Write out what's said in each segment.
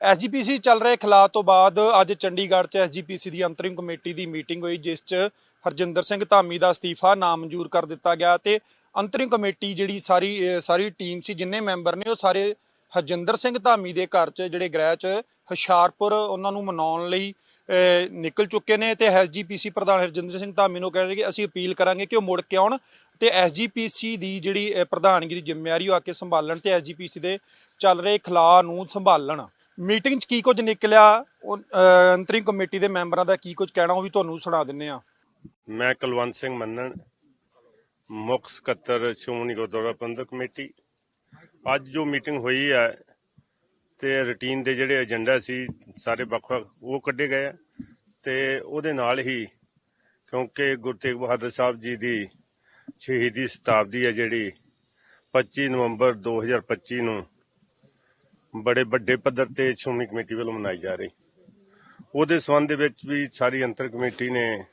SGPC ਚੱਲ ਰਹੇ ਖਿਲਾਫ ਤੋਂ ਬਾਅਦ ਅੱਜ ਚੰਡੀਗੜ੍ਹ 'ਚ ਐਸਜੀਪੀਸੀ ਦੀ ਅੰਤਰਿਮ ਕਮੇਟੀ ਦੀ ਮੀਟਿੰਗ ਹੋਈ, ਜਿਸ 'ਚ ਹਰਜਿੰਦਰ ਸਿੰਘ ਧਾਮੀ ਦਾ ਅਸਤੀਫਾ ਨਾਮਨਜ਼ੂਰ ਕਰ ਦਿੱਤਾ ਗਿਆ ਤੇ ਅੰਤਰਿਮ ਕਮੇਟੀ ਜਿਹੜੀ ਸਾਰੀ ਸਾਰੀ ਟੀਮ ਸੀ, ਜਿੰਨੇ ਮੈਂਬਰ ਨੇ ਉਹ ਸਾਰੇ ਹਰਜਿੰਦਰ ਸਿੰਘ ਧਾਮੀ ਦੇ ਘਰ 'ਚ, ਜਿਹੜੇ ਗ੍ਰਹਿ 'ਚ ਹੁਸ਼ਿਆਰਪੁਰ ਉਹਨਾਂ ਨੂੰ ਮਨਾਉਣ ਲਈ ਨਿਕਲ ਚੁੱਕੇ ਨੇ ਤੇ ਐਸਜੀਪੀਸੀ ਪ੍ਰਧਾਨ ਹਰਜਿੰਦਰ ਸਿੰਘ ਧਾਮੀ ਨੂੰ ਕਹਿ ਰਹੇ ਕਿ ਅਸੀਂ ਅਪੀਲ ਕਰਾਂਗੇ ਕਿ ਉਹ ਮੁੜ ਕੇ ਆਉਣ ਤੇ ਐਸਜੀਪੀਸੀ ਦੀ ਜਿਹੜੀ ਪ੍ਰਧਾਨਗੀ ਦੀ ਜ਼ਿੰਮੇਵਾਰੀ ਉਹ ਆ ਕੇ ਸੰਭਾਲਣ ਤੇ ਐਸਜੀਪੀਸੀ ਦੇ ਚੱਲ ਰਹੇ ਖਿਲਾਫ ਨੂੰ ਸੰਭਾਲਣ। ਮੀਟਿੰਗ 'ਚ ਕੀ ਕੁਝ ਨਿਕਲਿਆ? ਉਹ, ਅਹ ਅੰਤਰਿਮ ਕਮੇਟੀ ਦੇ ਮੈਂਬਰਾਂ ਦਾ ਕੀ ਕੁਝ ਕਹਿਣਾ ਉਹ ਵੀ ਤੁਹਾਨੂੰ ਸੁਣਾ ਦਿੰਨੇ ਆ। ਮੈਂ ਕੁਲਵੰਤ ਸਿੰਘ ਮੰਨਣ ਮੁੱਖ ਸਕੱਤਰ ਸ਼੍ਰੋਮਣੀ ਗੁਰਦੁਆਰਾ ਪ੍ਰਬੰਧਕ ਕਮੇਟੀ। ਅੱਜ ਜੋ ਮੀਟਿੰਗ ਹੋਈ ਹੈ ਤੇ ਰੁਟੀਨ ਦੇ ਜਿਹੜੇ ਏਜੰਡਾ ਸੀ ਸਾਰੇ ਵੱਖ ਵੱਖ ਉਹ ਕੱਢੇ ਗਏ ਆ। ਤੇ ਉਹਦੇ ਨਾਲ ਹੀ ਕਿਉਂਕਿ ਗੁਰੂ ਤੇਗ ਬਹਾਦਰ ਸਾਹਿਬ ਜੀ ਦੀ ਸ਼ਹੀਦੀ ਸ਼ਤਾਬਦੀ ਹੈ ਜਿਹੜੀ 25 ਨਵੰਬਰ 2025 ਨੂੰ ਬੜੇ ਵੱਡੇ ਪੱਧਰ ਤੇ ਸ਼੍ਰੋਮਣੀ ਕਮੇਟੀ ਵੱਲੋਂ ਮਨਾਈ ਜਾ ਰਹੀ। ਉਹਦੇ ਸਬੰਧ ਦੇ ਵਿੱਚ ਵੀ ਸਾਰੀ ਅੰਤਰ ਕਮੇਟੀ ਨੇ,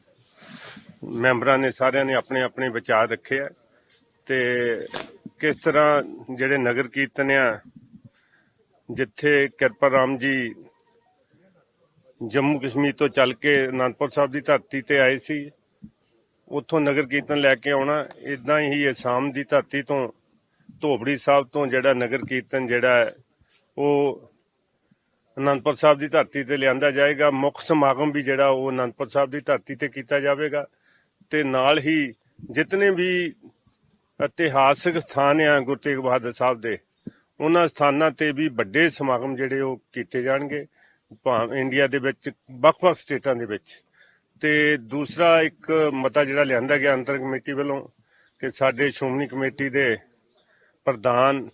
ਮੈਂਬਰਾਂ ਨੇ ਸਾਰਿਆਂ ਨੇ ਆਪਣੇ ਆਪਣੇ ਵਿਚਾਰ ਰੱਖੇ ਆ। ਤੇ ਕਿਸ ਤਰ੍ਹਾਂ ਜਿਹੜੇ ਨਗਰ ਕੀਰਤਨ ਆ, ਜਿੱਥੇ ਕਿਰਪਾ ਰਾਮ ਜੀ ਜੰਮੂ ਕਸ਼ਮੀਰ ਤੋਂ ਚੱਲ ਕੇ ਅਨੰਦਪੁਰ ਸਾਹਿਬ ਦੀ ਧਰਤੀ ਤੇ ਆਏ ਸੀ, ਉੱਥੋਂ ਨਗਰ ਕੀਰਤਨ ਲੈ ਕੇ ਆਉਣਾ ਇਦਾਂ ਹੀ ਅਸਾਮ ਦੀ ਧਰਤੀ ਤੋਂ, ਧੋਬੜੀ ਸਾਹਿਬ ਤੋਂ ਜਿਹੜਾ ਨਗਰ ਕੀਰਤਨ ਜਿਹੜਾ ਉਹ ਅਨੰਦਪੁਰ ਸਾਹਿਬ ਦੀ ਧਰਤੀ ਤੇ ਲਿਆਂਦਾ ਜਾਏਗਾ। ਮੁੱਖ ਸਮਾਗਮ ਵੀ ਜਿਹੜਾ ਉਹ ਅਨੰਦਪੁਰ ਸਾਹਿਬ ਦੀ ਧਰਤੀ ਤੇ ਕੀਤਾ ਜਾਵੇਗਾ। ਤੇ ਨਾਲ ਹੀ ਜਿਤਨੇ ਵੀ ਇਤਿਹਾਸਿਕ ਸਥਾਨ ਆ ਗੁਰੂ ਤੇਗ ਬਹਾਦਰ ਸਾਹਿਬ ਦੇ, ਉਹਨਾਂ ਸਥਾਨਾਂ ਤੇ ਵੀ ਵੱਡੇ ਸਮਾਗਮ ਜਿਹੜੇ ਉਹ ਕੀਤੇ ਜਾਣਗੇ। ਭਾਵੇਂ ਇੰਡੀਆ ਦੇ ਵਿੱਚ, ਵੱਖ-ਵੱਖ ਸਟੇਟਾਂ ਦੇ ਵਿੱਚ। ਤੇ ਦੂਸਰਾ ਇੱਕ ਮਤਾ ਜਿਹੜਾ ਲਿਆਂਦਾ ਗਿਆ ਅੰਤਰ ਕਮੇਟੀ ਵੱਲੋਂ ਕਿ ਸਾਡੇ ਸ਼੍ਰੋਮਣੀ ਕਮੇਟੀ ਦੇ ਪ੍ਰਧਾਨ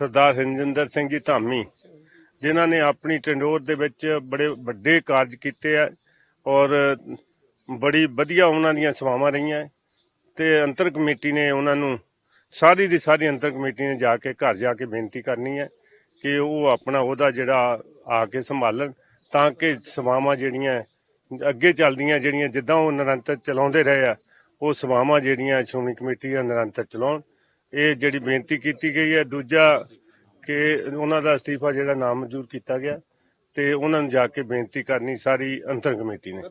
ਸਰਦਾਰ ਹਰਜਿੰਦਰ ਸਿੰਘ ਜੀ ਧਾਮੀ, ਜਿਨ੍ਹਾਂ ਨੇ ਆਪਣੀ ਟੰਡੋਰ ਦੇ ਵਿੱਚ ਬੜੇ ਵੱਡੇ ਕਾਰਜ ਕੀਤੇ ਆ ਔਰ ਬੜੀ ਵਧੀਆ ਉਹਨਾਂ ਦੀਆਂ ਸੇਵਾਵਾਂ ਰਹੀਆਂ। ਤੇ ਅੰਤਰ ਕਮੇਟੀ ਨੇ ਉਹਨਾਂ ਨੂੰ ਸਾਰੀ ਦੀ ਸਾਰੀ ਅੰਤਰ ਕਮੇਟੀ ਨੇ ਜਾ ਕੇ ਘਰ ਜਾ ਕੇ ਬੇਨਤੀ ਕਰਨੀ ਹੈ ਕਿ ਉਹ ਆਪਣਾ ਉਹਦਾ ਜਿਹੜਾ ਆ ਕੇ ਸੰਭਾਲਣ ਤਾਂ ਕਿ ਸੇਵਾਵਾਂ ਜਿਹੜੀਆਂ ਅੱਗੇ ਚੱਲਦੀਆਂ ਜਿਹੜੀਆਂ ਜਿੱਦਾਂ ਉਹ ਨਿਰੰਤਰ ਚਲਾਉਂਦੇ ਰਹੇ ਆ, ਉਹ ਸੇਵਾਵਾਂ ਜਿਹੜੀਆਂ ਸ਼੍ਰੋਮਣੀ ਕਮੇਟੀ ਦੀਆਂ ਨਿਰੰਤਰ ਚਲਾਉਣ। ਇਹ ਜਿਹੜੀ ਬੇਨਤੀ ਕੀਤੀ ਗਈ ਹੈ ਦੂਜਾ ਕਿ ਉਹਨਾਂ ਦਾ ਅਸਤੀਫਾ ਜਿਹੜਾ ਨਾਮਨਜ਼ੂਰ ਕੀਤਾ ਗਿਆ ਤੇ ਉਹਨਾਂ ਨੂੰ ਜਾ ਕੇ ਬੇਨਤੀ ਕਰਨੀ ਸਾਰੀ ਅੰਤਰ ਕਮੇਟੀ ਨੇ।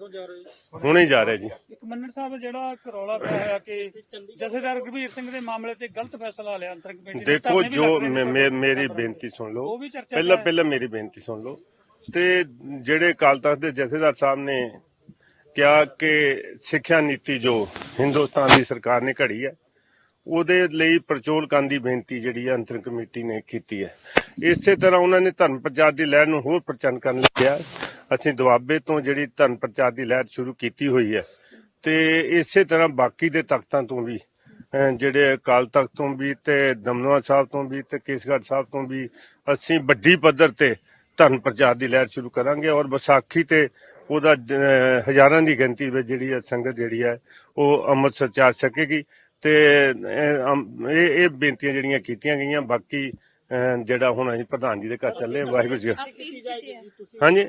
ਹੁਣੇ ਜਾ ਰਿਹਾ ਜੀ। ਇੱਕ ਮੰਨਣ ਸਾਹਿਬ ਜਿਹੜਾ ਕਰੌਲਾ ਪਿਆ ਹੋਇਆ ਕਿ ਜਥੇਦਾਰ ਗੁਰਬੀਰ ਸਿੰਘ ਦੇ ਮਾਮਲੇ ਤੇ ਗਲਤ ਫੈਸਲਾ ਲਿਆ ਅੰਤਰ ਕਮੇਟੀ ਨੇ ਦੇਖੋ ਜੋ ਮੇਰੀ ਬੇਨਤੀ ਸੁਣ ਲਓ। ਪਹਿਲਾਂ। ਪਹਿਲਾਂ ਮੇਰੀ ਬੇਨਤੀ ਸੁਣ ਲਓ। ਤੇ ਜਿਹੜੇ ਅਕਾਲ ਤਖਤ ਦੇ ਜਥੇਦਾਰ ਸਾਹਿਬ ਨੇ ਕਿਹਾ ਕਿ ਸਿੱਖਿਆ ਨੀਤੀ ਜੋ ਹਿੰਦੁਸਤਾਨ ਦੀ ਸਰਕਾਰ ਨੇ ਘੜੀ ਹੈ ਉਹਦੇ ਲਈ ਪ੍ਰਚੋਲ ਕਰਨ ਦੀ ਬੇਨਤੀ ਜਿਹੜੀ ਹੈ ਅੰਤਰ ਕਮੇਟੀ ਨੇ ਕੀਤੀ ਹੈ। ਇਸੇ ਤਰ੍ਹਾਂ ਉਹਨਾਂ ਨੇ ਧਰਮ ਪ੍ਰਚਾਰ ਦੀ ਲਹਿਰ ਨੂੰ ਹੋਰ ਪ੍ਰਚੰਨ ਕਰਨ ਲਈ ਕਿਹਾ। ਅਸੀਂ ਦੁਆਬੇ ਤੋਂ ਜਿਹੜੀ ਧਰਮ ਪ੍ਰਚਾਰ ਦੀ ਲਹਿਰ ਸ਼ੁਰੂ ਕੀਤੀ ਹੋਈ ਹੈ ਤੇ ਇਸੇ ਤਰ੍ਹਾਂ ਬਾਕੀ ਦੇ ਤਖਤਾਂ ਤੋਂ ਵੀ ਜਿਹੜੇ ਅਕਾਲ ਤਖਤ ਤੋਂ ਵੀ ਤੇ ਦਮਨਵਾ ਸਾਹਿਬ ਤੋਂ ਵੀ ਤੇ ਕੇਸਗੜ੍ਹ ਸਾਹਿਬ ਤੋਂ ਵੀ ਅਸੀਂ ਵੱਡੀ ਪੱਧਰ ਤੇ ਧਰਮ ਪ੍ਰਚਾਰ ਦੀ ਲਹਿਰ ਸ਼ੁਰੂ ਕਰਾਂਗੇ ਔਰ ਵਿਸਾਖੀ ਤੇ ਉਹਦਾ ਹਜ਼ਾਰਾਂ ਦੀ ਗਿਣਤੀ ਵਿੱਚ ਜਿਹੜੀ ਸੰਗਤ ਜਿਹੜੀ ਹੈ ਉਹ ਅੰਮ੍ਰਿਤਸਰ ਸਚਾਰ ਸਕੇਗੀ। ਤੇ ਇਹ ਇਹ ਬੇਨਤੀਆਂ ਜਿਹੜੀਆਂ ਕੀਤੀਆਂ ਗਈਆਂ ਬਾਕੀ ਅਹ, ਜਿਹੜਾ ਹੁਣ ਅਸੀਂ ਪ੍ਰਧਾਨ ਜੀ ਦੇ ਘਰ ਚੱਲੇ ਵਾਹਿਗੁਰੂ ਜੀ ਹਾਂਜੀ।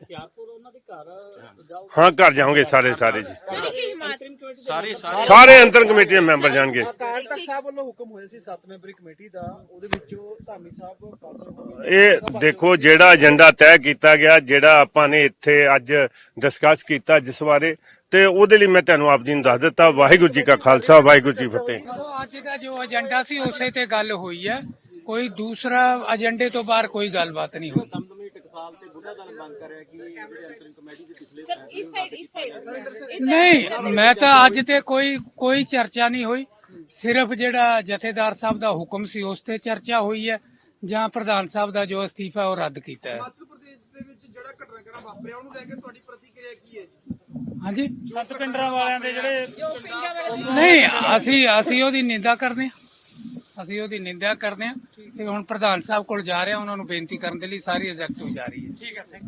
ਹਾਂ ਘਰ ਜਾਓਗੇ ਸਾਰੇ ਸਾਰੇ ਜੀ। ਸਾਰੇ ਸਾਰੇ ਸਾਰੇ ਅੰਤਰ ਕਮੇਟੀ ਦੇ ਮੈਂਬਰ ਜਾਣਗੇ। ਅਕਾਲ ਤਖਤ ਸਾਹਿਬ ਵੱਲੋਂ ਹੁਕਮ ਹੋਇਆ ਸੀ 7 ਮੈਂਬਰੀ ਕਮੇਟੀ ਦਾ ਉਹਦੇ ਵਿੱਚੋਂ ਧਾਮੀ ਸਾਹਿਬ ਪਾਸਲ ਹੋ ਗਏ ਇਹ ਦੇਖੋ ਜਿਹੜਾ ਏਜੰਡਾ ਤੈਅ ਕੀਤਾ ਗਿਆ ਜਿਹੜਾ ਆਪਾਂ ਨੇ ਇੱਥੇ ਅੱਜ ਡਿਸਕਸ ਕੀਤਾ ਜਿਸ ਬਾਰੇ ਤੇ ਉਹਦੇ ਲਈ ਮੈਂ ਤੁਹਾਨੂੰ ਆਪ ਜੀ ਨੂੰ ਦੱਸ ਦਿੱਤਾ ਵਾਹਿਗੁਰੂ ਜੀ ਕਾ ਖਾਲਸਾ ਵਾਹਿਗੁਰੂ ਜੀ ਕੀ ਫਤਿਹ। ਅੱਜ ਦਾ ਜੋ ਏਜੰਡਾ ਸੀ ਉਸੇ ਤੇ ਗੱਲ ਹੋਈ ਹੈ। ਕੋਈ ਦੂਸਰਾ ਏਜੰਡੇ ਤੋਂ ਬਾਹਰ ਕੋਈ ਗੱਲਬਾਤ ਨਹੀਂ ਹੋਈ। ਦਮਦਮੀ ਟਕਸਾਲ ਤੇ ਬੁੱਢਾ ਦਾਨ ਮੰਗ ਕਰ ਰਿਹਾ ਕਿ ਜਿਹੜੇ ਅੰਤਰਿਮ ਕਮੇਟੀ ਦੇ ਪਿਛਲੇ ਇਸ ਸਾਈਡ ਇਸ ਸਾਈਡ ਨਹੀਂ ਮੈਂ ਤਾਂ ਅੱਜ ਤੇ ਕੋਈ ਕੋਈ ਚਰਚਾ ਨਹੀਂ ਹੋਈ। ਸਿਰਫ ਜਿਹੜਾ ਜਥੇਦਾਰ ਸਾਹਿਬ ਦਾ ਹੁਕਮ ਸੀ ਉਸ ਤੇ ਚਰਚਾ ਹੋਈ ਹੈ ਜਾਂ ਪ੍ਰਧਾਨ ਸਾਹਿਬ ਦਾ ਜੋ ਅਸਤੀਫਾ ਉਹ ਰੱਦ ਕੀਤਾ ਹੈ। ਹਿਮਾਚਲ ਪ੍ਰਦੇਸ਼ ਦੇ ਵਿੱਚ ਜਿਹੜਾ ਘਟਨਾਕ੍ਰਮ ਵਾਪਰਿਆ ਉਹਨੂੰ ਲੈ ਕੇ ਤੁਹਾਡੀ ਪ੍ਰਤੀਕਿਰਿਆ ਕੀ ਹੈ? ਹਾਂਜੀ? ਸੱਤ ਪਿੰਡਰਾਂ ਵਾਲਿਆਂ ਦੇ ਜਿਹੜੇ ਨਹੀਂ ਅਸੀਂ ਅਸੀਂ ਉਹਦੀ ਨਿੰਦਾ ਕਰਦੇ ਹਾਂ। ਅਸੀਂ ਉਹਦੀ ਨਿੰਦਿਆ ਕਰਦੇ ਹਾਂ ਤੇ ਹੁਣ ਪ੍ਰਧਾਨ ਸਾਹਿਬ ਕੋਲ ਜਾ ਰਹੇ ਹਾਂ, ਉਹਨਾਂ ਨੂੰ ਬੇਨਤੀ ਕਰਨ ਦੇ ਲਈ ਸਾਰੀ ਐਗਜ਼ੈਕਟਿਵ ਜਾ ਰਹੀ ਹੈ। ਠੀਕ ਹੈ ਸਿੰਘ